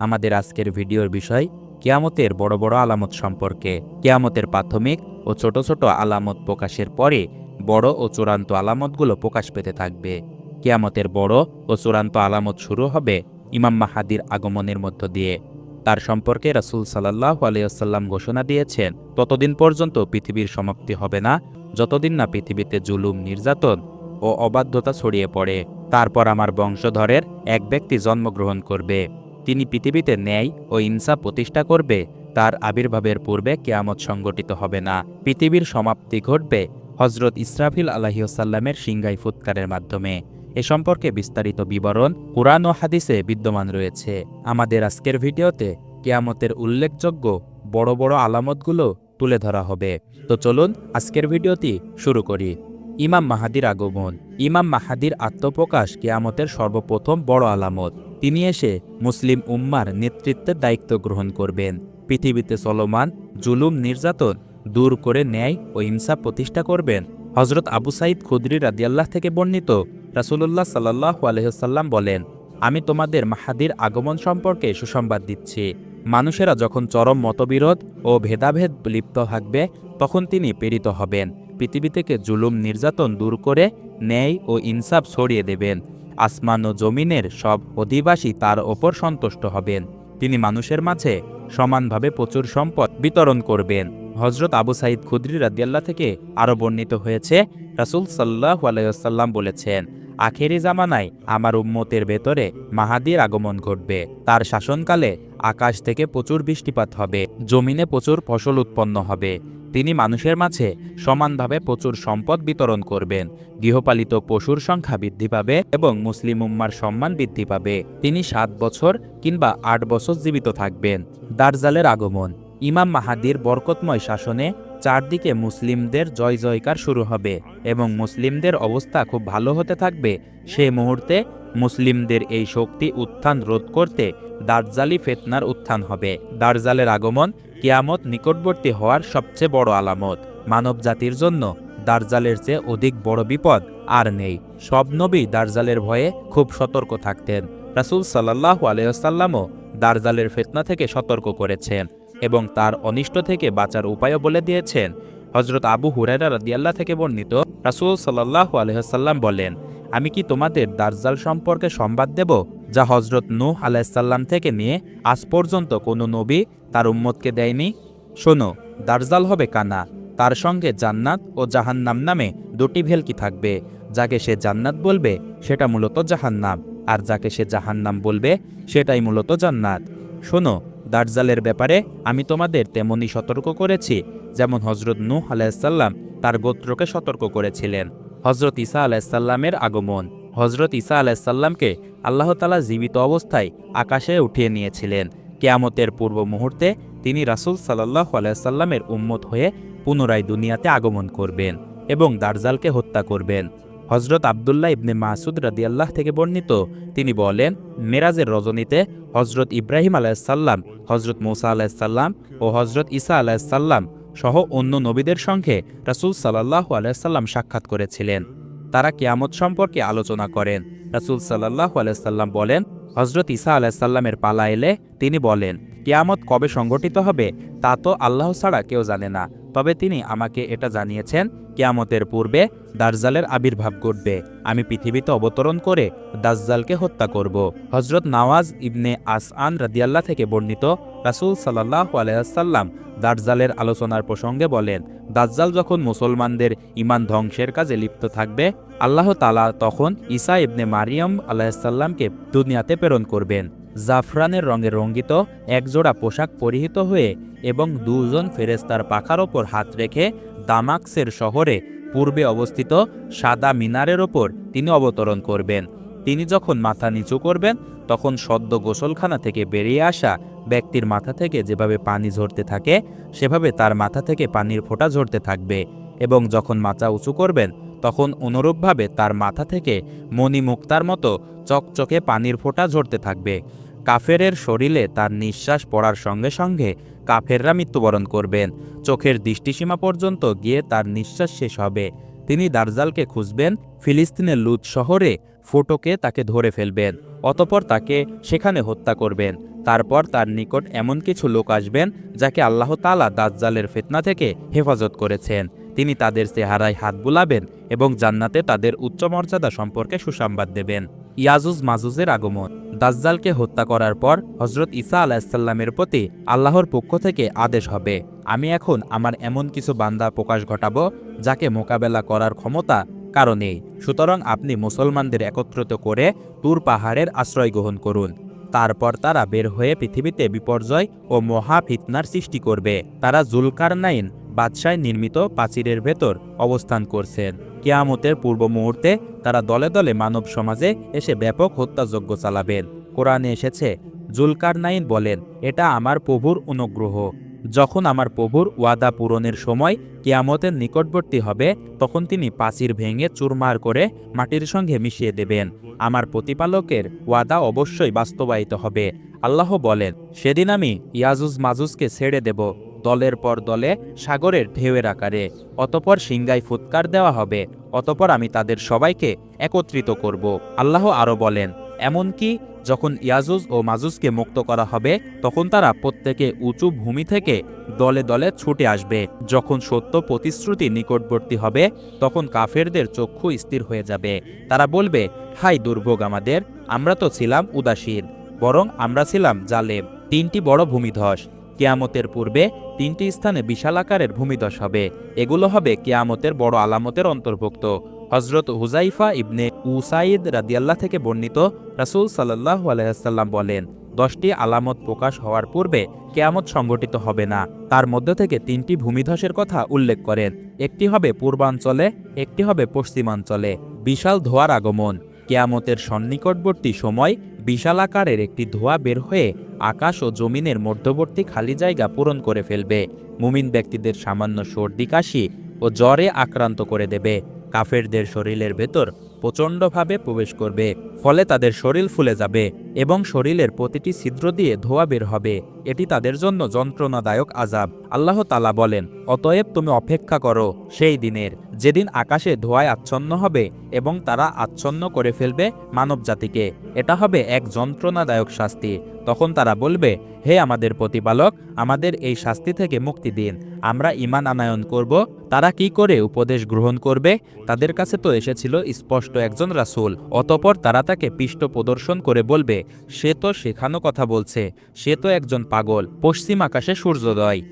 আমাদের আজকের ভিডিওর বিষয়, কেয়ামতের বড় বড় আলামত সম্পর্কে। কেয়ামতের প্রাথমিক ও ছোট ছোট আলামত প্রকাশের পরে বড় ও চূড়ান্ত আলামতগুলো প্রকাশ পেতে থাকবে। কেয়ামতের বড় ও চূড়ান্ত আলামত শুরু হবে ইমাম মাহাদির আগমনের মধ্য দিয়ে। তার সম্পর্কে রাসূল সাল্লাহ আলাইসাল্লাম ঘোষণা দিয়েছেন, ততদিন পর্যন্ত পৃথিবীর সমাপ্তি হবে না, যতদিন না পৃথিবীতে জুলুম, নির্যাতন ও অবাধ্যতা ছড়িয়ে পড়ে। তারপর আমার বংশধরের এক ব্যক্তি জন্মগ্রহণ করবে। তিনি পৃথিবীতে ন্যায় ও ইনসাফ প্রতিষ্ঠা করবে, তার আবির্ভাবের পূর্বে কেয়ামত সংগঠিত হবে না। পৃথিবীর সমাপ্তি ঘটবে হজরত ইসরাফিল আলাহিসাল্লামের সিংগাই ফুৎকারের মাধ্যমে। এ সম্পর্কে বিস্তারিত বিবরণ কোরআন ও হাদিসে বিদ্যমান রয়েছে। আমাদের আজকের ভিডিওতে কেয়ামতের উল্লেখযোগ্য বড় বড় আলামতগুলো তুলে ধরা হবে। তো চলুন আজকের ভিডিওটি শুরু করি। ইমাম মাহাদির আগমন। ইমাম মাহাদির আত্মপ্রকাশ কেয়ামতের সর্বপ্রথম বড় আলামত। তিনি এসে মুসলিম উম্মার নেতৃত্বের দায়িত্ব গ্রহণ করবেন। পৃথিবীতে চলমান জুলুম নির্যাতন দূর করে ন্যায় ও ইনসাফ প্রতিষ্ঠা করবেন। হজরত আবু সাইদ খুদরি রাদিয়াল্লাহ থেকে বর্ণিত রাসুলুল্লাহ সাল্লাহ আলহ্লাম বলেন, আমি তোমাদের মাহাদির আগমন সম্পর্কে সুসংবাদ দিচ্ছি। মানুষেরা যখন চরম মতবিরোধ ও ভেদাভেদ লিপ্ত থাকবে, তখন তিনি প্রেরিত হবেন। পৃথিবী থেকে জুলুম নির্যাতন দূর করে ন্যায় ও ইনসাফ ছড়িয়ে দেবেন। আসমান ও জমিনের সব অধিবাসী তার ওপর সন্তুষ্ট হবেন। তিনি মানুষের মাঝে সমানভাবে প্রচুর সম্পদ বিতরণ করবেন। হজরত আবু সাইদ খুদ্রি রাদিয়াল্লাহ থেকে আরও বর্ণিত হয়েছে, রাসুল সাল্লাহ আলাইসাল্লাম বলেছেন, আখেরি জামানায় আমার উম্মতের ভেতরে মাহাদির আগমন ঘটবে। তার শাসনকালে আকাশ থেকে প্রচুর বৃষ্টিপাত হবে, জমিনে প্রচুর ফসল উৎপন্ন হবে। তিনি মানুষের মাঝে সমানভাবে প্রচুর সম্পদ বিতরণ করবেন। গৃহপালিত পশুর সংখ্যা বৃদ্ধি পাবে এবং মুসলিম উম্মার সম্মান বৃদ্ধি পাবে। তিনি সাত বছর কিংবা আট বছর জীবিত থাকবেন। দার্জালের আগমন। ইমাম মাহাদির বরকতময় শাসনে চারদিকে মুসলিমদের জয় জয়কার শুরু হবে এবং মুসলিমদের অবস্থা খুব ভালো হতে থাকবে। সে মুহূর্তে মুসলিমদের এই শক্তি উত্থান রোধ করতে দার্জালি ফেতনার উত্থান হবে। দার্জালের আগমন কিয়ামত নিকটবর্তী হওয়ার সবচেয়ে বড় আলামত। মানব জাতির জন্য দার্জালের চেয়ে অধিক বড় বিপদ আর নেই। সব নবী দার্জালের ভয়ে খুব সতর্ক থাকতেন। রাসুল সাল্লাহ আলহাসাল্লামও দার্জালের ফেতনা থেকে সতর্ক করেছেন। এবং তার অনিষ্ট থেকে বাঁচার উপায়ও বলে দিয়েছেন। হজরত আবু হুরাইরা রাদিয়াল্লাহ থেকে বর্ণিত, রাসুল সাল্লাহ আলহাসাল্লাম বলেন, আমি কি তোমাদের দার্জাল সম্পর্কে সংবাদ দেব, যা হজরত নূহ আলাইসাল্লাম থেকে নিয়ে আজ পর্যন্ত কোনো নবী তার উম্মতকে দেয়নি? শোনো, দার্জাল হবে কানা, তার সঙ্গে জান্নাত ও জাহান্নাম নামে দুটি ভেলকি থাকবে, যাকে সে জান্নাত বলবে সেটা মূলত জাহান্নাম, আর যাকে সে জাহান্নাম বলবে সেটাই মূলত জান্নাত। শোনো দার্জালের ব্যাপারে আমি তোমাদের তেমনই সতর্ক করেছি, যেমন হজরত নূহ আলাইসাল্লাম তার গোত্রকে সতর্ক করেছিলেন। হজরত ঈসা আলাইসাল্লামের আগমন। হজরত ঈসা আলাইসাল্লামকে আল্লাহ তালা জীবিত অবস্থায় আকাশে উঠিয়ে নিয়েছিলেন। কেয়ামতের পূর্ব মুহূর্তে তিনি রাসুল সাল্লাহ আলাইসাল্লামের উম্মত হয়ে পুনরায় দুনিয়াতে আগমন করবেন এবং দার্জালকে হত্যা করবেন। হজরত আবদুল্লাহ ইবনে মাসুদ রাদিয়াল্লাহ থেকে বর্ণিত। তিনি বলেন, মেরাজের রজনীতে হজরত ইব্রাহিম আলাইসাল্লাম হজরত মৌসা আলাইসাল্লাম ও হজরত ঈসা আলাইসাল্লাম সহ অন্য নবীদের সঙ্গে রাসুল সাল্লাহ আলাইসাল্লাম সাক্ষাৎ করেছিলেন। তারা কিয়ামত সম্পর্কে আলোচনা করেন। রাসুল সাল্লাহ আলাইসাল্লাম বলেন হজরত ঈসা আলাইসাল্লামের পালা এলে তিনি বলেন কিয়ামত কবে সংগঠিত হবে, তা তো আল্লাহ ছাড়া কেউ জানে না। তবে তিনি আমাকে এটা জানিয়েছেন, কিয়ামতের পূর্বে দার্জালের আবির্ভাব ঘটবে। আমি পৃথিবীতে অবতরণ করে দাজ্জালকে হত্যা করব। হজরত নওয়াজ ইবনে আসআন রাদিয়াল্লাহ থেকে বর্ণিত রাসুল সাল্লাহ আলাইসাল্লাম দার্জালের আলোচনার প্রসঙ্গে বলেন, দাজ্জাল যখন মুসলমানদের ইমান ধ্বংসের কাজে লিপ্ত থাকবে, আল্লাহ তালা তখন ঈসা ইবনে মারিয়াম আলাহিসাল্লামকে দুনিয়াতে প্রেরণ করবেন। জাফরানের রঙে রঙ্গিত একজোড়া পোশাক পরিহিত হয়ে এবং দুজন ফেরেস্তার পাখার ওপর হাত রেখে দামাক্সের শহরে পূর্বে অবস্থিত সাদা মিনারের ওপর তিনি অবতরণ করবেন। তিনি যখন মাথা নিচু করবেন, তখন সদ্য গোসলখানা থেকে বেরিয়ে আসা ব্যক্তির মাথা থেকে যেভাবে পানি ঝরতে থাকে, সেভাবে তার মাথা থেকে পানির ফোঁটা ঝরতে থাকবে এবং যখন মাথা উঁচু করবেন, তখন অনুরূপভাবে তার মাথা থেকে মণিমুক্তার মতো চকচকে পানির ফোঁটা ঝরতে থাকবে। কাফেরের শরীরে তার নিঃশ্বাস পড়ার সঙ্গে সঙ্গে কাফেররা মৃত্যুবরণ করবেন। চোখের দৃষ্টিসীমা পর্যন্ত গিয়ে তার নিঃশ্বাস শেষ হবে। তিনি দার্জালকে খুঁজবেন, ফিলিস্তিনের লুত শহরে ফোটোকে তাকে ধরে ফেলবেন, অতপর তাকে সেখানে হত্যা করবেন। তারপর তার নিকট এমন কিছু লোক আসবেন, যাকে আল্লাহ তালা দাজ্জালের ফিতনা থেকে হেফাজত করেছেন। তিনি তাদের চেহারায় হাত বুলাবেন এবং জান্নাতে তাদের উচ্চ মর্যাদা সম্পর্কে সুসংবাদ দেবেন। ইয়াজুজ মাজুজের আগমন। দাজ্জালকে হত্যা করার পর হজরত ইসা আলাহিসাল্লামের প্রতি আল্লাহর পক্ষ থেকে আদেশ হবে, আমি এখন আমার এমন কিছু বান্দা প্রকাশ ঘটাবো যাকে মোকাবেলা করার ক্ষমতা কারণেই সুতরাং আপনি মুসলমানদের একত্রিত করে তুর পাহাড়ের আশ্রয় গ্রহণ করুন। তারপর তারা বের হয়ে পৃথিবীতে বিপর্যয় ও মহা ফিতনার সৃষ্টি করবে। তারা জুলকার নাইন বাদশায় নির্মিত প্রাচীরের ভেতর অবস্থান করছেন। কেয়ামতের পূর্ব মুহূর্তে তারা দলে দলে মানব সমাজে এসে ব্যাপক হত্যাযজ্ঞ চালাবেন। কোরআনে এসেছে জুলকার নাইন বলেন, এটা আমার প্রভুর অনুগ্রহ। যখন আমার প্রভুর ওয়াদা পূরণের সময় কেয়ামতের নিকটবর্তী হবে, তখন তিনি প্রাচীর ভেঙে চুরমার করে মাটির সঙ্গে মিশিয়ে দেবেন। আমার প্রতিপালকের ওয়াদা অবশ্যই বাস্তবায়িত হবে। আল্লাহ বলেন, সেদিন আমি ইয়াজুজ মাজুজকে ছেড়ে দেব। দলের পর দলে সাগরের ঢেউয়ের আকারে। অতপর সিংগায় ফুৎকার দেওয়া হবে। অতপর আমি তাদের সবাইকে একত্রিত করব। আল্লাহ আরও বলেন, এমনকি যখন ইয়াজুজ ও মাজুজকে মুক্ত করা হবে, তখন তারা প্রত্যেকে উঁচু ভূমি থেকে দলে দলে ছুটে আসবে। যখন সত্য প্রতিশ্রুতি নিকটবর্তী হবে, তখন কাফেরদের চক্ষু স্থির হয়ে যাবে। তারা বলবে হাই দুর্ভোগ আমাদের, আমরা তো ছিলাম উদাসীন, বরং আমরা ছিলাম জালেম। তিনটি বড় ভূমিধস। কেয়ামতের পূর্বে তিনটি স্থানে বিশাল আকারের ভূমিধস হবে। এগুলো হবে কেয়ামতের বড় আলামতের অন্তর্ভুক্ত। হজরত হুজাইফা ইবনে উসাইদ রাদিয়াল্লাহ থেকে বর্ণিত রাসূল সাল্লাহ আলাইসাল্লাম বলেন, দশটি আলামত প্রকাশ হওয়ার পূর্বে কেয়ামত সংগঠিত হবে না। তার মধ্য থেকে তিনটি ভূমিধসের কথা উল্লেখ করেন। একটি হবে পূর্বাঞ্চলে, একটি হবে পশ্চিমাঞ্চলে। বিশাল ধোয়ার আগমন। কেয়ামতের সন্নিকটবর্তী সময় বিশাল আকারের একটি ধোঁয়া বের হয়ে আকাশ ও জমিনের মধ্যবর্তী খালি জায়গা পূরণ করে ফেলবে। মুমিন ব্যক্তিদের সামান্য সর্দি, কাশি ও জ্বরে আক্রান্ত করে দেবে। কাফেরদের শরীরের ভেতর প্রচণ্ডভাবে প্রবেশ করবে, ফলে তাদের শরীর ফুলে যাবে এবং শরীরের প্রতিটি ছিদ্র দিয়ে ধোয়া বের হবে। এটি তাদের জন্য যন্ত্রণাদায়ক আজাব আল্লাহ তালা বলেন, অতএব তুমি অপেক্ষা করো, সেই দিনের যেদিন আকাশে ধোঁয়ায় আচ্ছন্ন হবে এবং তারা আচ্ছন্ন করে ফেলবে মানবজাতিকে। এটা হবে এক যন্ত্রণাদায়ক শাস্তি। তখন তারা বলবে, হে আমাদের প্রতিপালক, আমাদের এই শাস্তি থেকে মুক্তি দিন। আমরা ইমান আনায়ন করব। তারা কি করে উপদেশ গ্রহণ করবে? তাদের কাছে তো এসেছিল স্পষ্ট একজন রাসূল। অতপর তারা তাকে পৃষ্ঠ প্রদর্শন করে বলবে, সে তো শেখানো কথা বলছে। সে তো একজন পাগল। পশ্চিম আকাশে সূর্যোদয়।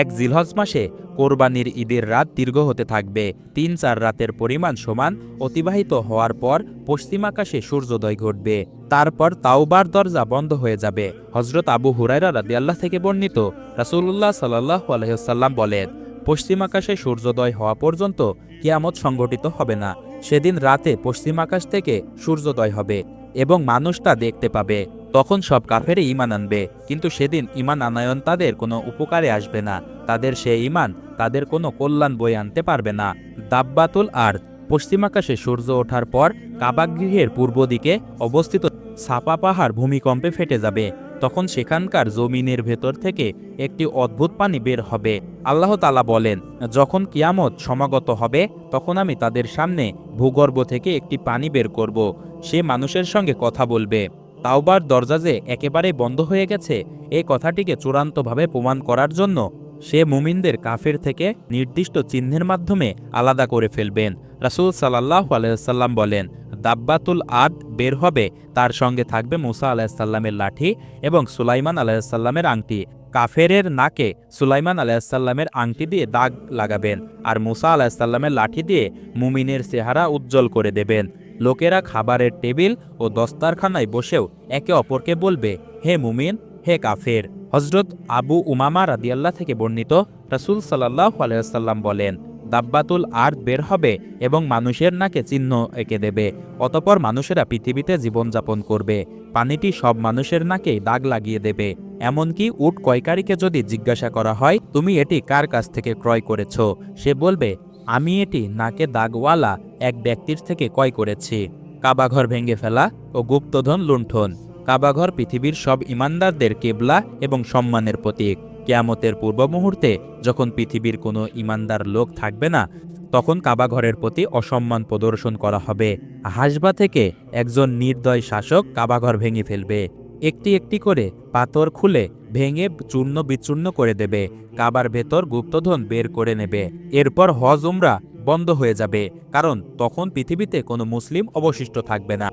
এক জিলহজ মাসে কোরবানির ঈদের রাত দীর্ঘ হতে থাকবে। তিন চার রাতের পরিমাণ সমান অতিবাহিত হওয়ার পর পশ্চিম আকাশে সূর্যোদয় ঘটবে। তারপর তাওবার দরজা বন্ধ হয়ে যাবে। হজরত আবু হুরাইরা রাদিয়াল্লাহ থেকে বর্ণিত রাসূলুল্লাহ সাল্লাহ আলহিহাল্লাম বলেন, পশ্চিম আকাশে সূর্যোদয় হওয়া পর্যন্ত কিয়ামত সংগঠিত হবে না। সেদিন রাতে পশ্চিম আকাশ থেকে সূর্যোদয় হবে এবং মানুষ তা দেখতে পাবে। তখন সব কাফেরই ইমান আনবে, কিন্তু সেদিন ইমান আনায়ন তাদের কোনো উপকারে আসবে না। তাদের সে ইমান তাদের কোনো কল্যাণ বই আনতে পারবে না। দাব্বাতুল আর পশ্চিম আকাশে সূর্য ওঠার পর কাবাগৃহের পূর্ব দিকে অবস্থিত ছাপা পাহাড় ভূমিকম্পে ফেটে যাবে। তখন সেখানকার জমিনের ভেতর থেকে একটি অদ্ভুত পানি বের হবে। আল্লাহ তালা বলেন, যখন কিয়ামত সমাগত হবে, তখন আমি তাদের সামনে ভূগর্ভ থেকে একটি পানি বের করব। সে মানুষের সঙ্গে কথা বলবে। তাওবার দরজা যে একেবারে বন্ধ হয়ে গেছে এই কথাটিকে চূড়ান্তভাবে প্রমাণ করার জন্য সে মুমিনদের কাফের থেকে নির্দিষ্ট চিহ্নের মাধ্যমে আলাদা করে ফেলবেন। রাসূল সাল্লাহ আলাইসাল্লাম বলেন, দাব্বাতুল আদ বের হবে, তার সঙ্গে থাকবে মুসা আলাহিসাল্লামের লাঠি এবং সুলাইমান আলাহিসাল্লামের আংটি। কাফেরের নাকে সুলাইমান আলাহিসাল্লামের আংটি দিয়ে দাগ লাগাবেন আর মুসা আলাহিসাল্লামের লাঠি দিয়ে মুমিনের চেহারা উজ্জ্বল করে দেবেন। লোকেরা খাবারের টেবিল ও দস্তারখানায় বসেও একে অপরকে বলবে, হে মুমিন, হে কাফের। হজরত আবু উমামা রাদিয়াল্লাহ থেকে বর্ণিত রাসূল সাল্লাহ আলাইসাল্লাম বলেন, দাব্বাতুল আর্থ বের হবে এবং মানুষের নাকে চিহ্ন এঁকে দেবে, অতপর মানুষেরা পৃথিবীতে জীবনযাপন করবে, পানিটি সব মানুষের নাকেই দাগ লাগিয়ে দেবে। এমনকি উট কয়কারীকে যদি জিজ্ঞাসা করা হয়, তুমি এটি কার কাছ থেকে ক্রয় করেছ? সে বলবে আমি এটি নাকে দাগওয়ালা এক ব্যক্তির থেকে ক্রয় করেছি। কাবাঘর ভেঙে ফেলা ও গুপ্তধন লুণ্ঠন। কাবাঘর পৃথিবীর সব ইমানদারদের কেবলা এবং সম্মানের প্রতীক। কেয়ামতের পূর্ব মুহূর্তে যখন পৃথিবীর কোনো ইমানদার লোক থাকবে না, তখন কাবাঘরের প্রতি অসম্মান প্রদর্শন করা হবে। হাসবা থেকে একজন নির্দয় শাসক কাবাঘর ভেঙে ফেলবে। একটি একটি করে পাথর খুলে ভেঙে চূর্ণ বিচূর্ণ করে দেবে। কাবার ভেতর গুপ্তধন বের করে নেবে। এরপর হজ উমরা বন্ধ হয়ে যাবে, কারণ তখন পৃথিবীতে কোনো মুসলিম অবশিষ্ট থাকবে না।